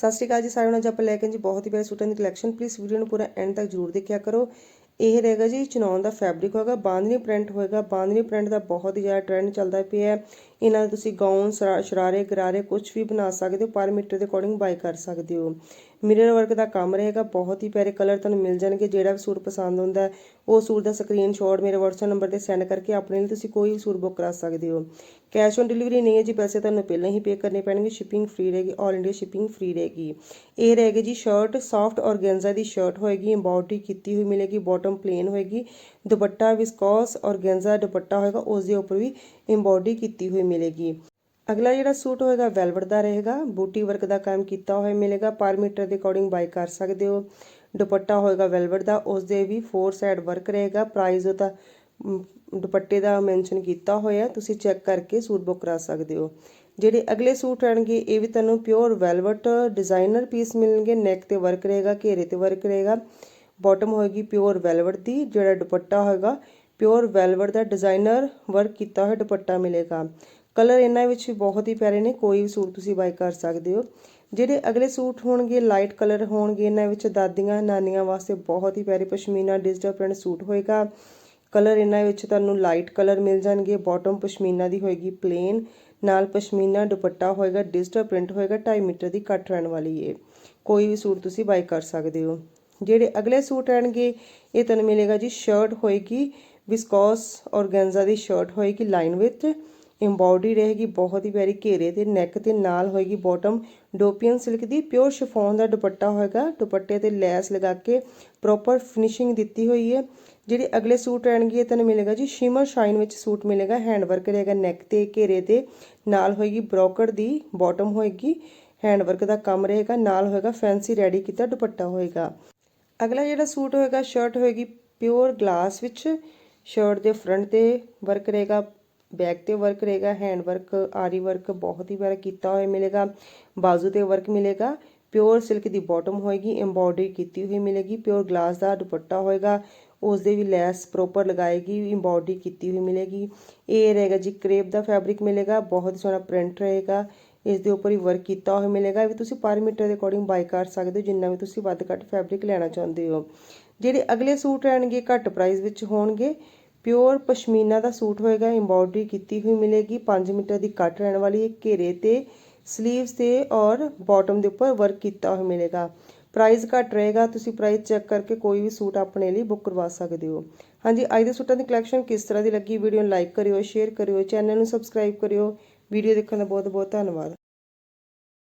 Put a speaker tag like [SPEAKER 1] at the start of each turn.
[SPEAKER 1] ਸਤਿ ਸ਼੍ਰੀ ਅਕਾਲ ਜੀ ਸਾਰਿਆਂ ਨੂੰ, ਅੱਜ ਆਪਾਂ ਲੈ ਕੇ ਜੀ ਬਹੁਤ ਹੀ ਪਿਆਰੇ ਸੂਟਾਂ ਦੀ ਕਲੈਕਸ਼ਨ ਪਲੀਜ਼ ਵੀਡੀਓ ਨੂੰ ਪੂਰਾ ਐਂਡ ਤੱਕ ਜਰੂਰ ਦੇਖਿਆ ਕਰੋ। ਇਹ ਰਹੇਗਾ ਜੀ ਚਨੌਨ ਦਾ ਫੈਬਰਿਕ ਹੋਏਗਾ ਬਾਂਦਨੀ ਪ੍ਰਿੰਟ ਹੋਏਗਾ। ਬਾਂਦਨੀ ਪ੍ਰਿੰਟ ਦਾ ਬਹੁਤ ਹੀ ਜ਼ਿਆਦਾ ਟ੍ਰੈਂਡ ਚੱਲਦਾ ਪਿਆ ਹੈ। ਇਹਨਾਂ ਦੇ ਤੁਸੀਂ ਗਾਊਨ ਸਰਾ- ਸ਼ਰਾਰੇ, ਗਰਾਰੇ ਕੁਝ ਵੀ ਬਣਾ ਸਕਦੇ ਹੋ, ਪਰ ਮੀਟਰ ਦੇ ਅਕੋਰਡਿੰਗ ਬਾਈ ਕਰ ਸਕਦੇ ਹੋ। ਮਿਰਰ ਵਰਕ ਦਾ ਕੰਮ ਰਹੇਗਾ, ਬਹੁਤ ਹੀ ਪਿਆਰੇ ਕਲਰ ਤੁਹਾਨੂੰ ਮਿਲ ਜਾਣਗੇ, ਜਿਹੜਾ ਵੀ ਸੂਟ ਪਸੰਦ ਹੁੰਦਾ ਉਹ ਸੂਟ ਦਾ ਸਕਰੀਨਸ਼ਾਟ ਮੇਰੇ WhatsApp ਨੰਬਰ ਤੇ ਸੈਂਡ ਕਰਕੇ ਆਪਣੇ ਲਈ ਤੁਸੀਂ ਕੋਈ ਵੀ ਸੂਟ ਬੁੱਕ ਕਰਾ ਸਕਦੇ ਹੋ। ਕੈਸ਼ ਔਨ ਡਿਲੀਵਰੀ ਨਹੀਂ ਹੈ ਜੀ, ਪੈਸੇ ਤੁਹਾਨੂੰ ਪਹਿਲਾਂ ਹੀ ਪੇ ਕਰਨੇ ਪੈਣਗੇ ਸ਼ਿਪਿੰਗ ਫ੍ਰੀ ਰਹੇਗੀ ਆਲ ਇੰਡੀਆ ਸ਼ਿਪਿੰਗ ਫ੍ਰੀ ਰਹੇਗੀ। ਇਹ ਰਹੇਗੀ ਜੀ ਸ਼ਰਟ ਸੌਫਟ ਔਰਗੈਂਜ਼ਾ ਦੀ ਸ਼ਰਟ ਹੋਏਗੀ ਐਮਬੋਡਰੀ ਕੀਤੀ ਹੋਈ ਮਿਲੇਗੀ ਬਾਟਮ ਪਲੇਨ ਹੋਏਗੀ, ਦੁਪੱਟਾ ਵਿਸਕੋਸ ਔਰਗੈਂਜ਼ਾ ਦੁਪੱਟਾ ਹੋਏਗਾ ਉਸ ਦੇ ਉੱਪਰ ਵੀ ਐਮਬੋਡਰੀ ਕੀਤੀ ਹੋਈ ਮਿਲੇਗੀ। ਅਗਲਾ ਜਿਹੜਾ ਸੂਟ ਹੋਏਗਾ ਵੈਲਵਟ ਦਾ ਰਹੇਗਾ। ਬੂਟੀ ਵਰਕ ਦਾ ਕੰਮ ਕੀਤਾ ਹੋਇਆ ਮਿਲੇਗਾ। ਪਰ ਮੀਟਰ ਦੇ ਅਕੋਰਡਿੰਗ ਬਾਈ ਕਰ ਸਕਦੇ ਹੋ। ਦੁਪੱਟਾ ਹੋਏਗਾ ਵੈਲਵਟ ਦਾ ਉਸ ਦੇ ਵੀ ਫੋਰ ਸਾਈਡ ਵਰਕ ਰਹੇਗਾ। ਪ੍ਰਾਈਸ ਉਹਦਾ ਮ, ਦੁਪੱਟੇ ਦਾ ਮੈਂਸ਼ਨ ਕੀਤਾ ਹੋਇਆ। ਤੁਸੀਂ ਚੈੱਕ ਕਰਕੇ ਸੂਟ ਬੁੱਕ ਕਰਾ ਸਕਦੇ ਹੋ। ਜਿਹੜੇ ਅਗਲੇ ਸੂਟ ਆਣਗੇ ਇਹ ਵੀ ਤੁਹਾਨੂੰ ਪਿਓਰ ਵੈਲਵਟ ਡਿਜ਼ਾਈਨਰ ਪੀਸ ਮਿਲਣਗੇ। ਨੈਕ ਤੇ ਵਰਕ ਰਹੇਗਾ ਘੇਰੇ ਤੇ ਵਰਕ ਰਹੇਗਾ। ਬਾਟਮ ਹੋਏਗੀ ਪਿਓਰ ਵੈਲਵਟ ਦੀ ਜਿਹੜਾ ਦੁਪੱਟਾ ਹੋਏਗਾ ਪਿਓਰ ਵੈਲਵਟ ਦਾ ਡਿਜ਼ਾਈਨਰ ਵਰਕ ਕੀਤਾ ਹੋਇਆ ਦੁਪੱਟਾ ਮਿਲੇਗਾ। ਕਲਰ ਇਹਨਾਂ ਵਿੱਚ ਵੀ ਬਹੁਤ ਹੀ ਪਿਆਰੇ ਨੇ, ਕੋਈ ਵੀ ਸੂਟ ਤੁਸੀਂ ਬਾਈ ਕਰ ਸਕਦੇ ਹੋ। ਜਿਹੜੇ ਅਗਲੇ ਸੂਟ ਹੋਣਗੇ ਲਾਈਟ ਕਲਰ ਹੋਣਗੇ, ਇਹਨਾਂ ਵਿੱਚ ਦਾਦੀਆਂ ਨਾਨੀਆਂ ਵਾਸਤੇ ਬਹੁਤ ਹੀ ਪਿਆਰੇ ਪਸ਼ਮੀਨਾ ਡਿਜੀਟਲ ਪ੍ਰਿੰਟ ਸੂਟ ਹੋਏਗਾ। ਕਲਰ ਇਹਨਾਂ ਵਿੱਚ ਤੁਹਾਨੂੰ ਲਾਈਟ ਕਲਰ ਮਿਲ ਜਾਣਗੇ ਬਾਟਮ ਪਸ਼ਮੀਨਾ ਦੀ ਹੋਏਗੀ ਪਲੇਨ ਨਾਲ ਪਸ਼ਮੀਨਾ ਦੁਪੱਟਾ ਹੋਏਗਾ ਡਿਜੀਟਲ ਪ੍ਰਿੰਟ ਹੋਏਗਾ 2.5 ਮੀਟਰ ਦੀ ਕੱਟ ਰਹਿਣ ਵਾਲੀ ਏ। ਕੋਈ ਵੀ ਸੂਟ ਤੁਸੀਂ ਬਾਈ ਕਰ ਸਕਦੇ ਹੋ। ਜਿਹੜੇ ਅਗਲੇ ਸੂਟ ਆਣਗੇ, ਇਹ ਤੁਹਾਨੂੰ ਮਿਲੇਗਾ ਜੀ ਸ਼ਰਟ ਹੋਏਗੀ ਵਿਸਕੋਸ ਔਰਗੈਂਜ਼ਾ ਦੀ ਸ਼ਰਟ ਹੋਏਗੀ ਲਾਈਨ ਵਿੱਚ ਐਮਬੋਡਰੀ ਰਹੇਗੀ, ਬਹੁਤ ਹੀ ਪਿਆਰੀ ਘੇਰੇ ਤੇ ਨੈਕ ਤੇ ਨਾਲ ਹੋਏਗੀ ਬਾਟਮ ਡੋਪੀਅਨ ਸਿਲਕ ਦੀ ਪਿਓਰ ਸ਼ਿਫੋਨ ਦਾ ਦੁਪੱਟਾ ਹੋਏਗਾ, ਦੁਪੱਟੇ ਤੇ ਲੈਸ ਲਗਾ ਕੇ ਪ੍ਰੋਪਰ ਫਿਨਿਸ਼ਿੰਗ ਦਿੱਤੀ ਹੋਈ ਹੈ। ਜਿਹੜੇ ਅਗਲੇ ਸੂਟ ਰਹਿਣਗੇ ਤੁਹਾਨੂੰ ਮਿਲੇਗਾ ਜੀ ਸ਼ਿਮਰ ਸ਼ਾਈਨ ਵਿੱਚ ਸੂਟ ਮਿਲੇਗਾ ਹੈਂਡ ਵਰਕ ਰਹੇਗਾ ਨੈਕ ਤੇ, ਘੇਰੇ ਤੇ, ਨਾਲ ਹੋਏਗੀ ਬ੍ਰੋਕਰ ਦੀ ਬਾਟਮ ਹੋਏਗੀ ਹੈਂਡ ਵਰਕ ਦਾ ਕੰਮ ਰਹੇਗਾ, ਨਾਲ ਹੋਏਗਾ ਫੈਂਸੀ ਰੈਡੀ ਕੀਤਾ ਦੁਪੱਟਾ ਹੋਏਗਾ। ਅਗਲਾ ਜਿਹੜਾ ਸੂਟ ਹੋਏਗਾ ਸ਼ਰਟ ਹੋਏਗੀ ਪਿਓਰ ਗਲਾਸ ਵਿੱਚ ਸ਼ਰਟ ਦੇ ਫਰੰਟ ਤੇ ਵਰਕ ਰਹੇਗਾ ਬੈਕ ਤੇ ਵਰਕ ਰਹੇਗਾ ਹੈਂਡ ਵਰਕ ਆਰੀ ਵਰਕ ਬਹੁਤ ਹੀ ਪਿਆਰਾ ਕੀਤਾ ਹੋਇਆ ਮਿਲੇਗਾ, ਬਾਜ਼ੂ ਤੇ ਵਰਕ ਮਿਲੇਗਾ ਪਿਓਰ ਸਿਲਕ ਦੀ ਬਾਟਮ ਹੋਏਗੀ ਐਮਬੋਡਰੀ ਕੀਤੀ ਹੋਈ ਮਿਲੇਗੀ ਪਿਓਰ ਗਲਾਸ ਦਾ ਦੁਪੱਟਾ ਹੋਏਗਾ ਉਸ ਦੇ ਵੀ ਲੈਸ ਪ੍ਰੋਪਰ ਲਗਾਏਗੀ ਐਮਬੋਡਰੀ ਕੀਤੀ ਹੋਈ ਮਿਲੇਗੀ, ਇਹ ਰਹੇਗਾ ਜੀ ਕਰੇਪ ਦਾ ਫੈਬਰਿਕ ਮਿਲੇਗਾ, ਬਹੁਤ ਸੋਹਣਾ ਪ੍ਰਿੰਟ ਰਹੇਗਾ ਇਸ ਦੇ ਉੱਪਰ ਹੀ ਵਰਕ ਕੀਤਾ ਹੋਇਆ ਮਿਲੇਗਾ, ਇਹ ਵੀ ਤੁਸੀਂ ਪਰ ਮੀਟਰ ਦੇ ਅਕੋਰਡਿੰਗ ਬਾਈ ਕਰ ਸਕਦੇ ਹੋ, ਜਿੰਨਾ ਵੀ ਤੁਸੀਂ ਵੱਧ ਘੱਟ ਫੈਬਰਿਕ ਲੈਣਾ ਚਾਹੁੰਦੇ ਹੋ। ਜਿਹੜੇ ਅਗਲੇ ਸੂਟ ਰਹਿਣਗੇ, ਘੱਟ ਪ੍ਰਾਈਸ ਵਿੱਚ ਹੋਣਗੇ ਪਿਓਰ ਪਸ਼ਮੀਨਾ ਦਾ ਸੂਟ ਹੋਏਗਾ ਐਮਬੋਡਰੀ ਕੀਤੀ ਹੋਈ ਮਿਲੇਗੀ। 5 ਮੀਟਰ ਦੀ ਕੱਟ ਰਹਿਣ ਵਾਲੀ ਹੈ ਘੇਰੇ ਤੇ ਸਲੀਵਸ ਤੇ ਔਰ ਬਾਟਮ ਦੇ ਉੱਪਰ ਵਰਕ ਕੀਤਾ ਹੋਇਆ ਮਿਲੇਗਾ। ਪ੍ਰਾਈਸ ਘੱਟ ਰਹੇਗਾ, ਤੁਸੀਂ ਪ੍ਰਾਈਸ ਚੈੱਕ ਕਰਕੇ ਕੋਈ ਵੀ ਸੂਟ ਆਪਣੇ ਲਈ ਬੁੱਕ ਕਰਵਾ ਸਕਦੇ ਹੋ। ਹਾਂਜੀ, ਅੱਜ ਦੇ ਸੂਟਾਂ ਦੀ ਕਲੈਕਸ਼ਨ ਕਿਸ ਤਰ੍ਹਾਂ ਦੀ ਲੱਗੀ? ਵੀਡੀਓ ਨੂੰ ਲਾਈਕ ਕਰਿਓ ਸ਼ੇਅਰ ਕਰਿਓ ਚੈਨਲ ਨੂੰ ਸਬਸਕ੍ਰਾਈਬ ਕਰਿਓ। ਵੀਡੀਓ ਦੇਖਣ ਦਾ ਬਹੁਤ ਬਹੁਤ ਧੰਨਵਾਦ।